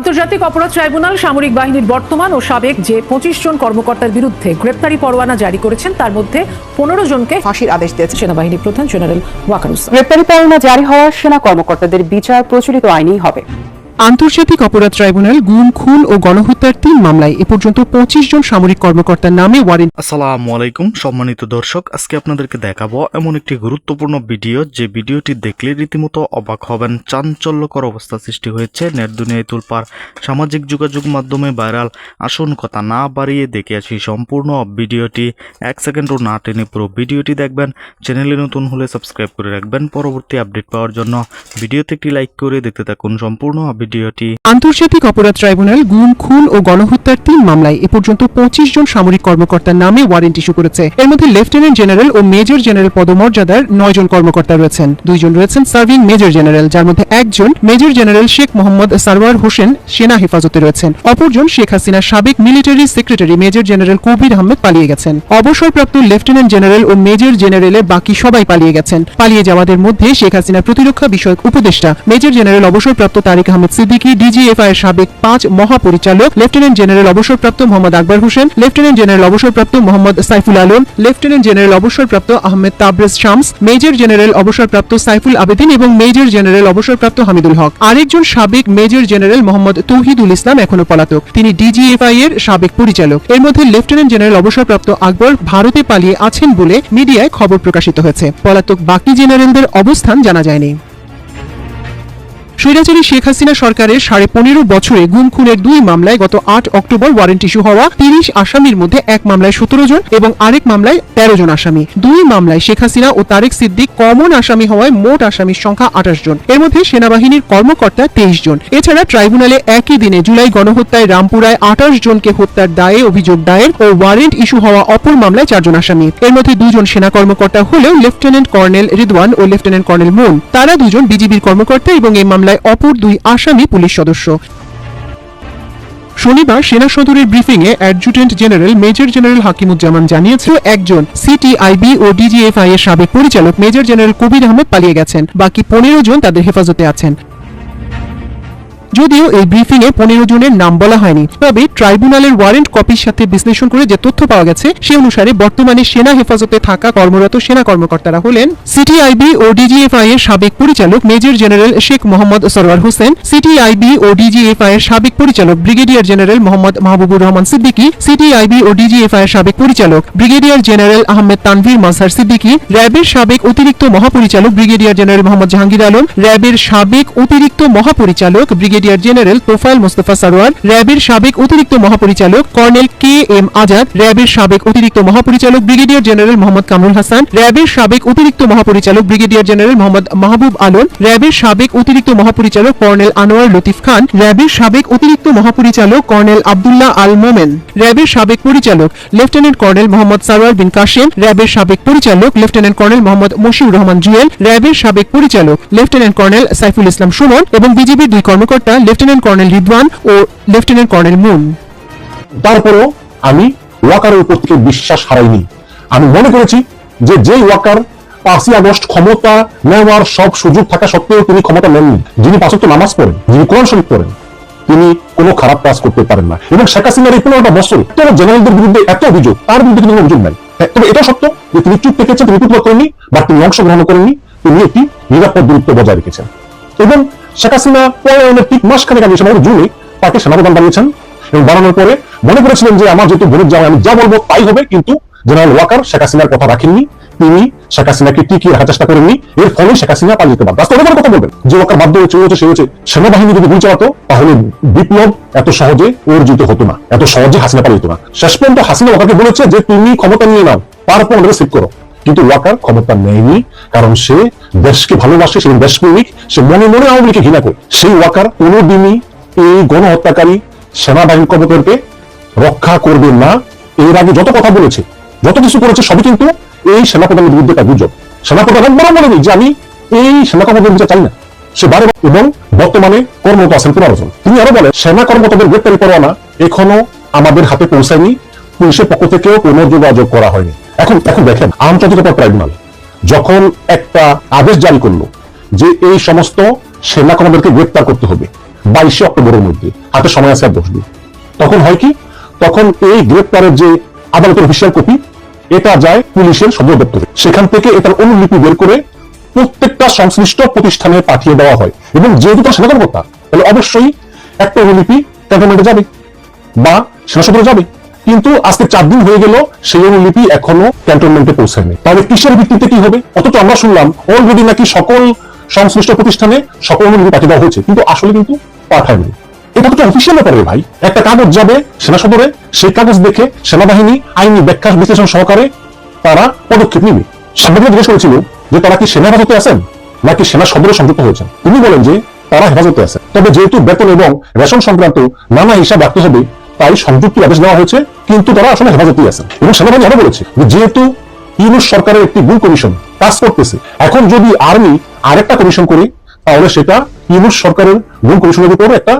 আন্তর্জাতিক অপরাধ ট্রাইব্যুনাল সামরিক বাহিনীর বর্তমান ও সাবেক যে পঁচিশ জন কর্মকর্তার বিরুদ্ধে গ্রেপ্তারি পরোয়ানা জারি করেছেন, তার মধ্যে পনেরো জনকে ফাঁসির আদেশ দিয়েছে সেনাবাহিনীর প্রধান জেনারেল ওয়াকারুস। গ্রেপ্তারি পরোয়ানা জারি হওয়া সেনা কর্মকর্তাদের বিচার প্রচলিত আইনেই হবে। আন্তর্জাতিক অপরাধ ট্রাইব্যুনাল গুম, খুন ও গণহত্যার তিন মামলায় এ পর্যন্ত পঁচিশ জন সামরিক কর্মকর্তার নামে ওয়ারেন্ট আসসালামু আলাইকুম, সম্মানিত দর্শক, আজকে আপনাদেরকে দেখাবো এমন একটি গুরুত্বপূর্ণ ভিডিও। যে ভিডিওটি দেখলে রীতিমতো অবাক হবেন, চাঞ্চল্যকর অবস্থা সৃষ্টি হয়েছে। নেট দুনিয়ায় তুলপার সামাজিক যোগাযোগ মাধ্যমে ভাইরাল আসন কথা না বাড়িয়ে দেখে আসি সম্পূর্ণ ভিডিওটি। এক সেকেন্ডও না টেনে পুরো ভিডিওটি দেখবেন। চ্যানেলে নতুন হলে সাবস্ক্রাইব করে রাখবেন। পরবর্তী আপডেট পাওয়ার জন্য ভিডিওতে একটি লাইক করে দেখতে থাকুন। সম্পূর্ণ ভিডিওটি। আন্তর্জাতিক অপরাধ ট্রাইব্যুনাল গুম, খুন ও গণহত্যার তিন মামলায় এ পর্যন্ত পঁচিশ জন সামরিক কর্মকর্তার নামে ওয়ারেন্ট ইস্যু করেছে। এর মধ্যে লেফটেন্যান্ট জেনারেল ও মেজর জেনারেল পদমর্যাদার নয় জন কর্মকর্তা রয়েছেন। দুইজন রয়েছেন সার্ভিং মেজর জেনারেল যার মধ্যে একজন মেজর জেনারেল শেখ মোহাম্মদ সারওয়ার হোসেন সেনা হেফাজতে রয়েছেন। অপরজন শেখ হাসিনা সাবেক military secretary major general Kabir Ahmed পালিয়ে গেছেন। অবসরপ্রাপ্ত লেফটেন্যান্ট জেনারেল ও মেজর জেনারেলের বাকি সবাই পালিয়ে গেছেন। পালিয়ে যাওয়াদের মধ্যে শেখ হাসিনা প্রতিরক্ষা বিষয়ক উপদেষ্টা মেজর জেনারেল অবসরপ্রাপ্ত তারিক আহমেদ সিদ্দিকী ডিজিএফআই এর সাবেক পাঁচ মহাপরিচালক, লেফটেন্যান্ট জেনারেল অবসরপ্রাপ্ত মোহাম্মদ আকবর হোসেন, লেফটেন্যান্ট জেনারেল অবসরপ্রাপ্ত মোহাম্মদ সাইফুল আলম, লেফটেন্যান্ট জেনারেল অবসরপ্রাপ্ত আহমেদ তাবরেজ শামস, মেজর জেনারেল অবসরপ্রাপ্ত সাইফুল আবেদিন এবং মেজর জেনারেল অবসরপ্রাপ্ত হামিদুল হক। আরেকজন সাবেক মেজর জেনারেল মোহাম্মদ তৌহিদুল ইসলাম এখনও পলাতক। তিনি ডিজিএফআই এর সাবেক পরিচালক। এর মধ্যে লেফটেন্যান্ট জেনারেল অবসরপ্রাপ্ত আকবর ভারতে পালিয়ে আছেন বলে মিডিয়ায় খবর প্রকাশিত হয়েছে। পলাতক বাকি জেনারেলদের অবস্থান জানা যায়নি। স্বৈরাচারী শেখ হাসিনা সরকারের সাড়ে পনেরো বছরে গুম খুনের দুই মামলায় গত আট অক্টোবর ওয়ারেন্ট ইস্যু হওয়া তিরিশ আসামির মধ্যে এক মামলায় সতেরো জন এবং আরেক মামলায় তেরো জন আসামি। দুই মামলায় শেখ হাসিনা ও তারেক সিদ্দিক কমন আসামি হওয়ায় মোট আসামির সংখ্যা আঠাশ জন। এর মধ্যে সেনাবাহিনীর কর্মকর্তা তেইশ জন। এছাড়া ট্রাইব্যুনালে একই দিনে জুলাই গণহত্যায় রামপুরায় আঠাশ জনকে হত্যার দায়ে অভিযোগ দায়ের ও ওয়ারেন্ট ইস্যু হওয়া অপর মামলায় চারজন আসামি। এর মধ্যে দুজন সেনা কর্মকর্তা হলেও লেফটেন্যান্ট কর্নেল রিদওয়ান ও লেফটেন্যান্ট কর্নেল মুন। তারা দুজন বিজিবির কর্মকর্তা এবং এই মামলায় অপর দুই আসামি পুলিশ সদস্য। শনিবার সেনা সদরের ব্রিফিং এ adjutant general major general Hakimuzzaman জানিয়েছে একজন সিটিআইবি ও ডিজিএফআই এর সাবেক পরিচালক মেজর জেনারেল কবির আহমেদ পালিয়ে গেছেন। বাকি পনেরো জন তাদের হেফাজতে আছেন। যদিও এই ব্রিফিং এ পনেরো জনের নাম বলা হয়নি, তবে ট্রাইব্যুনালের ওয়ারেন্ট কপির সাথে বিশ্লেষণ করে যে তথ্য পাওয়া গেছে, সে অনুসারে বর্তমানে সেনা হেফাজতে থাকা কর্মরত সেনা কর্মকর্তারা হলেন সিটিআইবি ও ডিজিএফআই এর সাবেক পরিচালক major general Sheikh Mohammad Sarwar Hossain, CTIB ও ডিজিএফআই এর সাবেক পরিচালক brigadier general Mohammad Mahbubur Rahman Siddiqui, CTIB ও ডিজিএফআই এর সাবেক পরিচালক ব্রিগেডিয়ার জেনারেল আহমেদ তানভীর মাজহার সিদ্দিকী র্যাবের সাবেক অতিরিক্ত মহাপরিচালক ব্রিগেডিয়ার জেনারেল মোহাম্মদ জাহাঙ্গীর আলম র্যাবের সাবেক অতিরিক্ত মহাপরিচালক ব্রিগেডিয়ার জেনারেল তোফায়েল মোস্তফা সারোয়ার র্যাবের সাবেক অতিরিক্ত মহাপরিচালক কর্নেল কে এম আজাদ র্যাবের সাবেক অতিরিক্ত মহাপরিচালক ব্রিগেডিয়ার জেনারেল মোহাম্মদ কামরুল হাসান র্যাবের সাবেক অতিরিক্ত মহাপরিচালক ব্রিগেডিয়ার জেনারেল মোহাম্মদ মাহবুব আলম র্যাবের সাবেক অতিরিক্ত মহাপরিচালক কর্নেল আনোয়ার লতিফ খান র্যাবের সাবেক অতিরিক্ত মহাপরিচালক কর্নেল আব্দুল্লাহ আল মোমেন র্যাবের সাবেক পরিচালক লেফটেন্যান্ট কর্নেল মোহাম্মদ সারোয়ার বিন কাশেম র্যাবের সাবেক পরিচালক লেফটেন্যান্ট কর্নেল মোহাম্মদ মশিউর রহমান জুয়েল র্যাবের সাবেক পরিচালক লেফটেন্যান্ট কর্নেল সাইফুল ইসলাম সুমন এবং বিজেপির দুই কর্মকর্তা লেফটেন্যান্ট কর্নেল রিদওয়ান ও লেফটেন্যান্ট কর্নেল মুন তারপরেও আমি ওয়াকারের উপর থেকে বিশ্বাস হারাইনি। আমি মনে করেছি যে যে ওয়াকার পাঁচই আগস্ট ক্ষমতা নেওয়ার সব সুযোগ থাকা সত্ত্বেও তিনি ক্ষমতা নেননি। যিনি পাঁচত্ব নামাজ পড়েন যিনি কোরআন শরীফ পড়েন তিনি কোনো খারাপ কাজ করতে পারেন না। এবং শেখ হাসিনার এই পনেরোটা বছর জেনারেলদের বিরুদ্ধে এত অভিযোগ? তার বিরুদ্ধে কোনো অভিযোগ নাই। হ্যাঁ, তবে এটা সত্য যে তিনি চুপ থেকেছেন তিনি প্রতিবাদ করেননি বা তিনি অংশগ্রহণ করেননি তিনি একটি নিরাপদ দূরত্ব বজায় রেখেছেন। এবং শেখ হাসিনা পলায়নের ঠিক মাসখানেক আগে সময় জুনে তাকে সেনাপ্রধান বানিয়েছেন এবং বানানোর পরে মনে করেছিলেন যে আমার যেহেতু ভোটের যাওয়া আমি যা বলব তাই হবে, কিন্তু জেনারেল ওয়াকার শেখ হাসিনার কথা রাখেননি, তিনি শেখ হাসিনাকে টিকিয়ে রাখার চেষ্টা করেননি, এর ফলে শেখ হাসিনা পালিয়ে যেতে পারত আজকে কথা বলবেন, যে ওয়াকার বাধ্য হয়েছে হয়েছে সে হয়েছে সেনাবাহিনী যদি গুলি চালাতো, তাহলে বিপ্লব এত সহজে অর্জিত হতো না, এত সহজে হাসিনা পালিয়ে যেত না। শেষ পর্যন্ত হাসিনা ওয়াকারকে বলেছে যে, তুমি ক্ষমতা নিয়ে নাও তারপর আমাদের সেভ করো। কিন্তু ওয়াকার ক্ষমতা নেয়নি, কারণ সে দেশকে ভালোবাসে, সে দেশপ্রেমিক, সে মনে মনে আওয়ামী লীগকে ঘৃণা করে। সেই ওয়াকার কোনোদিনই এই গণহত্যাকারী সেনাবাহিনী কর্মকর্তাকে রক্ষা করবে না। এর আগে যত কথা বলেছে, যত কিছু করেছে, সবই কিন্তু এই সেনাপ্রধানের বিরুদ্ধে তার গুজব। সেনাপ্রধান একবারও বলেনি যে আমি এই সেনা কর্মকর্তার বিচার চাই না। সে বারে এবং বর্তমানে কর্মরত আছেন পনেরো তিনি আরও বলেন সেনা কর্মকর্তাদের গ্রেপ্তারি পরোয়ানা এখনও আমাদের হাতে পৌঁছায়নি। পুলিশের পক্ষ থেকেও কোনো যোগাযোগ করা হয়নি। এখন এখন দেখেন, আন্তর্জাতিক ট্রাইব্যুনাল যখন একটা আদেশ জারি করল যে এই সমস্ত সেনা কর্মীদেরকে গ্রেপ্তার করতে হবে বাইশে অক্টোবরের মধ্যে, হাতে সময় আছে আর দশ দিন। তখন হয় কি? তখন এই গ্রেপ্তারের যে আদালতের অফিসিয়াল কপি এটা যায় পুলিশের সদর দপ্তরে। সেখান থেকে এটার অনুলিপি বের করে প্রত্যেকটা সংশ্লিষ্ট প্রতিষ্ঠানে পাঠিয়ে দেওয়া হয়। এবং যেহেতু তার সেনা কর্মকর্তা তাহলে অবশ্যই একটা অনুলিপি ক্যান্টনমেন্টে যাবে বা সেনা সদরে যাবে। কিন্তু আজকে চার দিন হয়ে গেল, সেই অনুলিপি এখনও ক্যান্টনমেন্টে পৌঁছায়নি। তাহলে কিসের ভিত্তিতে কি হবে? অথচ আমরা শুনলাম অলরেডি নাকি সকল সংশ্লিষ্ট প্রতিষ্ঠানে সকল অনুলিপি পাঠিয়ে দেওয়া হয়েছে, কিন্তু আসলে কিন্তু পাঠায়নি। এটা তো অফিসিয়াল ব্যাপারে ভাই। একটা কাগজ যাবে সেনা সদরে, সেই কাগজ দেখে সেনাবাহিনী আইনি ব্যাখ্যা, বিশ্লেষণ সহকারে তারা পদক্ষেপ নিবে। সাংবাদিকরা জিজ্ঞেস করেছিল যে তারা কি সেনা হেফাজতে আছেন, নাকি সেনা সদরে সংযুক্ত হয়েছেন? তিনি বলেন যে তারা হেফাজতে আছে। তবে যেহেতু বেতন এবং রেশন সংক্রান্ত নানা হিসাব রাখতে হবে তাই সংযুক্তির আদেশ দেওয়া হয়েছে, কিন্তু তারা আসলে হেফাজতেই আছেন। এবং সেনাবাহিনী আরও বলেছে যেহেতু ইউনুস সরকারের একটি গুল কমিশন কাজ করতেছে, এখন যদি আর্মি আরেকটা কমিশন করে, তাহলে সেটা ইউনুস সরকারের গুল কমিশনের উপর একটা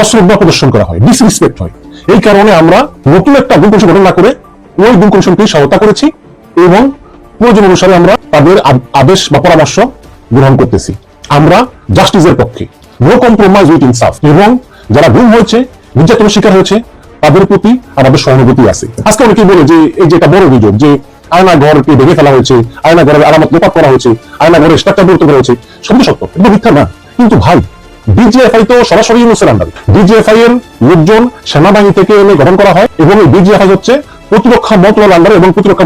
অশ্রদ্ধা প্রদর্শন করা হয় ডিসরিসপেক্ট হয়। এই কারণে আমরা নতুন একটা গুল কমিশন গঠন না করে ওই গুল কমিশনকে সহায়তা করেছি এবং প্রয়োজন অনুসারে আমরা তাদের আদেশ বা পরামর্শ গ্রহণ করতেছি। আমরা জাস্টিসের পক্ষে। নো কম্প্রোমাইজ উইথ ইনসাফ এবং যারা গুম হয়েছে, নির্যাতনের শিকার হয়েছে তাদের প্রতি আমাদের সহানুভূতি আছে। আজকে অনেকেই বলে যে, এই যে একটা বড় অভিযোগ যে আয়না ঘরকে ভেঙে ফেলা হয়েছে আয়না ঘরের আলামত লোপাট করা হয়েছে আয়না ঘরের স্ট্রাকচার বিরত করা হয়েছে সত্যি সত্য, এটা মিথ্যা না। কিন্তু ভাই ডিজিএফআই তো সরাসরি ইউনুসের আন্ডারে ডিজিএফআই এর লোকজন সেনাবাহিনী থেকে এনে গঠন করা হয় এবং এই ডিজিএফআই হচ্ছে প্রতিরক্ষা মন্ত্রণালয় আন্ডারে এবং প্রতিরক্ষা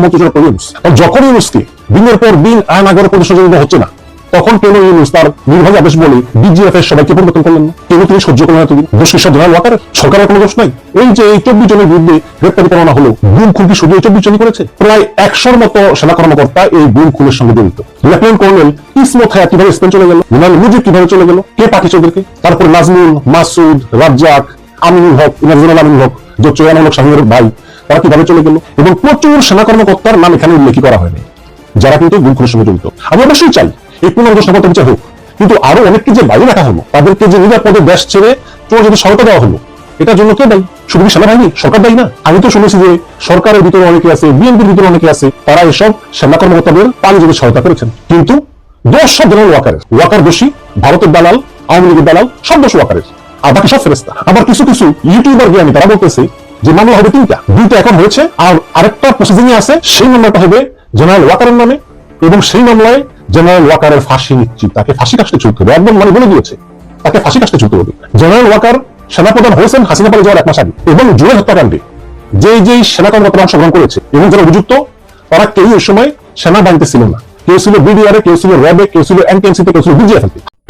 আর যখন ইউনুসকে দিনের পর দিন আয়নাগর প্রদর্শন হচ্ছে না তখন কেন ইউনুস তার নির্বাহী আদেশ বলে ডিজিএফ এর সবাইকে পরিবর্তন করলেন না? কেন তিনি সহ্য করলেন তিনি দোষ ঈশ্বর জেনারেল ওয়াকার সরকারের কোনো দোষ নাই? এই যে এই চব্বিশ জনের বিরুদ্ধে গ্রেপ্তারি করানো হলো গুম খুন শুধু এই চব্বিশ জনই করেছে? প্রায় একশোর মতো সেনা কর্মকর্তা এই গুম খুনের সঙ্গে জড়িত। লেফটেন্যান্ট কর্নেল ইসমত হায়া কীভাবে স্পেন চলে গেল। মিনাল মুজিব কীভাবে চলে গেল? কে পাঠিয়েছে ওদেরকে? তারপর নাজমুল, মাসুদ, রাজ্জাক, আমিনুল হক ইনাজুল আমিনুল হক, যে চয়ান হক শাহিনের ভাই, তারা কীভাবে চলে গেল? এবং প্রচুর সেনা কর্মকর্তার নাম এখানে উল্লেখ করা হয়নি, যারা কিন্তু গুম খুনের সঙ্গে জড়িত। আমি অবশ্যই চাই এই পূর্ণাঙ্গ সফলতা বিচার হোক। কিন্তু আরও অনেককে যে বাইরে রাখা হলো, তাদেরকে যে নিরাপদে দেশ ছেড়ে চলে যেতে সহায়তা দেওয়া হলো, এটার জন্য কে দায়ী? শুধু কি সেনাবাহিনী? সরকার দায়ী না? আমি তো শুনেছি যে সরকারের ভিতরে অনেকে আছে, বিএনপির ভিতরে অনেকে আছে, তারা এসব সেনা কর্মকর্তাদের পানি যেতে সহায়তা করেছেন। কিন্তু দোষ সব জেনারেল ওয়াকারের, ওয়াকার দোষী, ভারতের দালাল, আওয়ামী লীগের দালাল, সব দোষ ওয়াকারের। আর বাকি সব ফেরেস্তা আবার কিছু কিছু ইউটিউবার জ্ঞানী তারা বলতেছে যে মামলা হবে তিনটা। দুইটা এখন হয়েছে, আর আরেকটা প্রসিডিং আছে, সেই মামলাটা হবে জেনারেল ওয়াকারের নামে, এবং সেই মামলায় জেনারেল ওয়াকারের ফাঁসি নিশ্চিত। তাকে ফাঁসি কাজটা চলতে হবে। একদম মানে বলে দিয়েছে, তাকে ফাঁসি কাজটা চলতে হবে। জেনারেল ওয়াকার সেনাপ্রধান হোসেন হাসিনা পালে যাওয়ার এক মাস আগে এবং জুলাই হত্যাকাণ্ডে যেই যেই সেনা কর্মকর্তারা অংশগ্রহণ করেছে এবং যারা অভিযুক্ত, তারা কেউ ওই সময় সেনাবাহিনীতে ছিল না। কেউ ছিল বিডিআর কেউ ছিল র্যাবে কেউ ছিল এনটিএমসিতে কেউ ছিল বিজিএফ